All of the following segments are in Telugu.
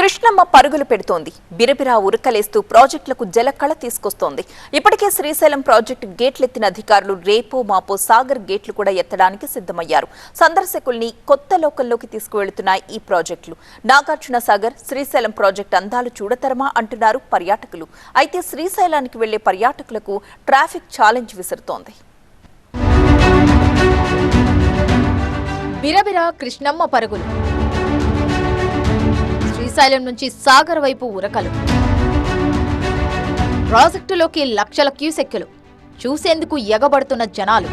కృష్ణమ్మ పరుగులు పెడుతోంది. బిరబిరా ఉరకలేస్తూ ప్రాజెక్టులకు జలకళ తీసుకొస్తోంది. ఇప్పటికే శ్రీశైలం ప్రాజెక్టు గేట్లెత్తిన అధికారులు రేపో మాపో సాగర్ గేట్లు కూడా ఎత్తడానికి సిద్ధమయ్యారు. సందర్శకుల్ని కొత్త లోకంలోకి తీసుకువెళుతున్నాయి ఈ ప్రాజెక్టులు. నాగార్జున సాగర్ శ్రీశైలం ప్రాజెక్టు అందాలు చూడతరమా అంటున్నారు పర్యాటకులు. అయితే శ్రీశైలానికి వెళ్ళే పర్యాటకులకు ట్రాఫిక్ ఛాలెంజ్ విసురుతోంది. బిరబిరా కృష్ణమ్మ పరుగులు. శ్రీశైలం నుంచి సాగర్ వైపు ఉరకలు ప్రాజెక్టులోకి లక్షల క్యూసెక్కులు. చూసేందుకు ఎగబడుతున్న జనాలు.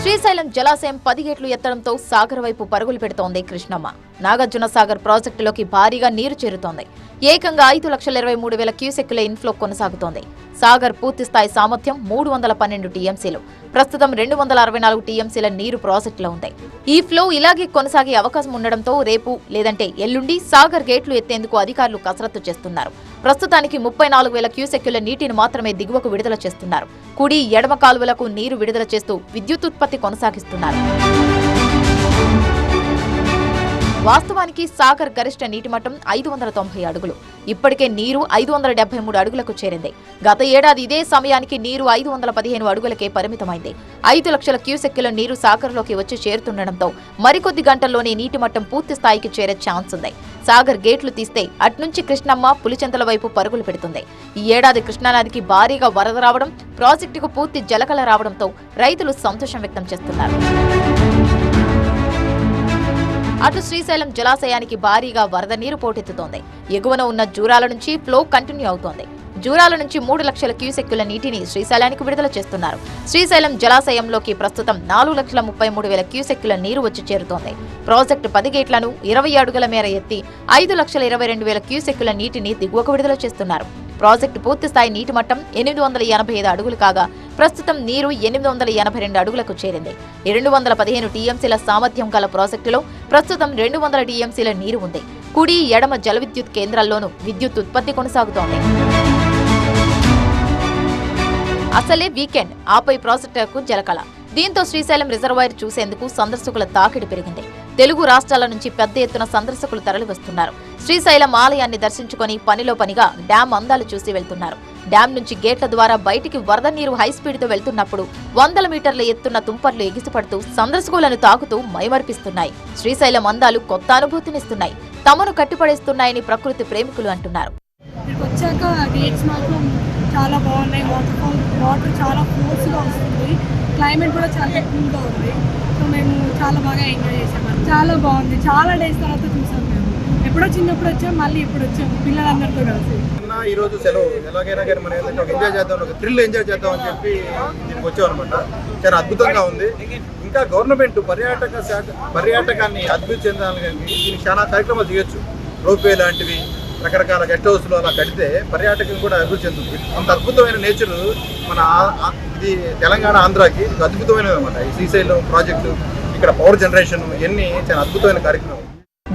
శ్రీశైలం జలాశయం పది గేట్లు ఎత్తడంతో సాగర్ వైపు పరుగులు పెడుతోంది కృష్ణమ్మ. నాగార్జున సాగర్ ప్రాజెక్టులోకి భారీగా నీరు చేరుతోంది. ఏకంగా ఐదు లక్షల ఇరవై మూడు వేల క్యూసెక్కుల ఇన్ఫ్లో కొనసాగుతోంది. సాగర్ పూర్తి స్థాయి సామర్థ్యం మూడు వందల పన్నెండు టీఎంసీలు. ప్రస్తుతం రెండు వందల అరవై నాలుగు టీఎంసీల నీరు ప్రాజెక్టులో ఉంది. ఈ ఫ్లో ఇలాగే కొనసాగే అవకాశం ఉండడంతో రేపు లేదంటే ఎల్లుండి సాగర్ గేట్లు ఎత్తేందుకు అధికారులు కసరత్తు చేస్తున్నారు. ప్రస్తుతానికి ముప్పై నాలుగు వేల క్యూసెక్యుల నీటిని మాత్రమే దిగువకు విడుదల చేస్తున్నారు. కుడి ఎడమ కాలువలకు నీరు విడుదల చేస్తూ విద్యుత్ ఉత్పత్తి కొనసాగిస్తున్నారు. వాస్తవానికి సాగర్ గరిష్ట నీటి మట్టం ఐదు వందల తొంభై అడుగులు. ఇప్పటికే నీరు ఐదు వందల డెబ్బై మూడు అడుగులకు చేరింది. గత ఏడాది ఇదే సమయానికి నీరు ఐదు వందల పదిహేను అడుగులకే పరిమితమైంది. ఐదు లక్షల క్యూసెక్కుల నీరు సాగర్లోకి వచ్చి చేరుతుండటంతో మరికొద్ది గంటల్లోనే నీటి మట్టం పూర్తి స్థాయికి చేరే ఛాన్స్ ఉంది. సాగర్ గేట్లు తీస్తే అట్నుంచి కృష్ణమ్మ పులిచెంతల వైపు పరుగులు పెడుతుంది. ఈ ఏడాది కృష్ణానదికి భారీగా వరద రావడం ప్రాజెక్టుకు పూర్తి జలకళ రావడంతో రైతులు సంతోషం వ్యక్తం చేస్తున్నారు. అటు శ్రీశైలం జలాశయానికి భారీగా వరద నీరు పోటెత్తుతోంది. ఎగువన ఉన్న జూరాల నుంచి ఫ్లో కంటిన్యూ అవుతోంది. జూరాల నుంచి మూడు లక్షల క్యూసెక్కుల నీటిని శ్రీశైలానికి విడుదల చేస్తున్నారు. శ్రీశైలం జలాశయంలోకి ప్రస్తుతం నాలుగు లక్షల ముప్పై మూడు వేల క్యూసెక్కుల నీరు వచ్చి చేరుతోంది. ప్రాజెక్టు పది గేట్లను ఇరవై అడుగుల మేర ఎత్తి ఐదు లక్షల ఇరవై రెండు వేల క్యూసెక్కుల నీటిని దిగువకు విడుదల చేస్తున్నారు. ప్రాజెక్టు పూర్తిస్థాయి నీటి మట్టం ఎనిమిది వందల ఎనభై ఐదు అడుగులు కాగా ప్రస్తుతం నీరు ఎనిమిది వందల ఎనభై రెండు అడుగులకు చేరింది. రెండు వందల పదిహేను టీఎంసీల సామర్థ్యం గల ప్రాజెక్టులో ప్రస్తుతం రెండు వందల టీఎంసీల నీరు ఉంది. కుడి ఎడమ జల విద్యుత్ కేంద్రాల్లోనూ విద్యుత్ ఉత్పత్తి కొనసాగుతోంది. అసలే వీకెండ్ ఆపై ప్రాజెక్టుకు జలకళ. దీంతో శ్రీశైలం రిజర్వాయర్ చూసేందుకు సందర్శకుల తాకిడి పెరిగింది. తెలుగు రాష్ట్రాల నుంచి పెద్ద ఎత్తున సందర్శకులు తరలివస్తున్నారు. శ్రీశైలం ఆలయాన్ని దర్శించుకొని పనిలో పనిగా డ్యాం అందాలు చూసి వెళ్తున్నారు. డ్యాం నుంచి గేట్ల ద్వారా బయటికి వరద నీరు హై స్పీడ్తో వెళ్తున్నప్పుడు వందల మీటర్ల ఎత్తున్న తుంపర్లు ఎగిసిపడుతూ సందర్శకులను తాకుతూ మైమర్పిస్తున్నాయి. శ్రీశైలం అందాలు కొత్త అనుభూతినిస్తున్నాయి. తమను కట్టిపడేస్తున్నాయని ప్రకృతి ప్రేమికులు అంటున్నారు. వచ్చాక గేట్స్ మాత్రం చాలా బాగున్నాయి. వాటర్ ఫాల్ వాటర్ చాలా ఫోర్స్గా వస్తుంది. క్లైమేట్ కూడా చాలా కూల్గా ఉంది. సో మేము చాలా బాగా ఎంజాయ్ చేసాం. చాలా బాగుంది. చాలా డేస్ తర్వాత చూసాం మేము. ఎప్పుడో చిన్నప్పుడు వచ్చాం మళ్ళీ ఇప్పుడు వచ్చాం. పిల్లలందరితో కలిసి. ఈ రోజు సెలవు. ఎలాగైనా కానీ మనం ఏంటంటే ఒక ఎంజాయ్ చేద్దాం ఒక థ్రిల్ ఎంజాయ్ చేద్దాం అని చెప్పి దీనికి వచ్చాం అనమాట చాలా అద్భుతంగా ఉంది. ఇంకా గవర్నమెంట్ పర్యాటక శాఖ పర్యాటకాన్ని అభివృద్ధి చెందాలని కానీ దీనికి చాలా కార్యక్రమాలు చేయొచ్చు. రోప్వే లాంటివి రకరకాల గెస్ట్ హౌస్లు అలా కడితే పర్యాటకం కూడా అభివృద్ధి చెందుతుంది. అంత అద్భుతమైన నేచర్ మన ఇది తెలంగాణ ఆంధ్రాకి అద్భుతమైనది అనమాట ఈ శ్రీశైలం ప్రాజెక్టు ఇక్కడ పవర్ జనరేషన్ ఇవన్నీ చాలా అద్భుతమైన కార్యక్రమం.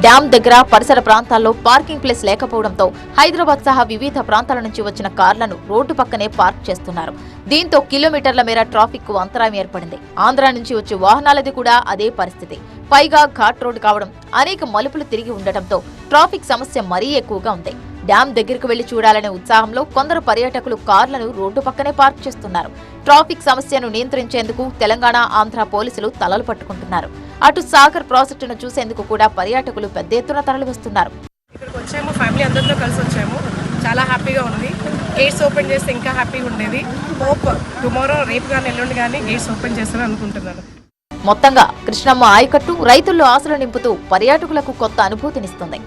డ్యాం దగ్గర పరిసర ప్రాంతాల్లో పార్కింగ్ ప్లేస్ లేకపోవడంతో హైదరాబాద్ సహా వివిధ ప్రాంతాల నుంచి వచ్చిన కార్లను రోడ్డు పక్కనే పార్క్ చేస్తున్నారు. దీంతో కిలోమీటర్ల మేర ట్రాఫిక్కు అంతరాయం ఏర్పడింది. ఆంధ్ర నుంచి వచ్చే వాహనాలది కూడా అదే పరిస్థితి. పైగా ఘాట్ రోడ్డు కావడం అనేక మలుపులు తిరిగి ఉండటంతో ట్రాఫిక్ సమస్య మరీ ఎక్కువగా ఉంది. డ్యాం దగ్గరకు వెళ్ళి చూడాలనే ఉత్సాహంలో కొందరు పర్యాటకులు కార్లను రోడ్డు పక్కనే పార్క్ చేస్తున్నారు. ట్రాఫిక్ సమస్యను నియంత్రించేందుకు తెలంగాణ ఆంధ్ర పోలీసులు తలలు పట్టుకుంటున్నారు. అటు సాగర్ ప్రాజెక్టును చూసేందుకు కూడా పర్యాటకులు పెద్ద ఎత్తున తరలివస్తున్నారు ఇక్కడికి వచ్చాము ఫ్యామిలీ అందరితో కలిసి వచ్చాము. చాలా హ్యాపీగా ఉంది. గేట్స్ ఓపెన్ చేస్తే ఇంకా హ్యాపీగా ఉండేది. హోప్ టుమారో రేపు కానీ ఎల్లుండి కానీ గేట్స్ ఓపెన్ చేస్తారని అనుకుంటున్నాను. మొత్తంగా కృష్ణమ్మ ఆయకట్టు రైతుల్లో ఆశలు నింపుతూ పర్యాటకులకు కొత్త అనుభూతినిస్తుంది.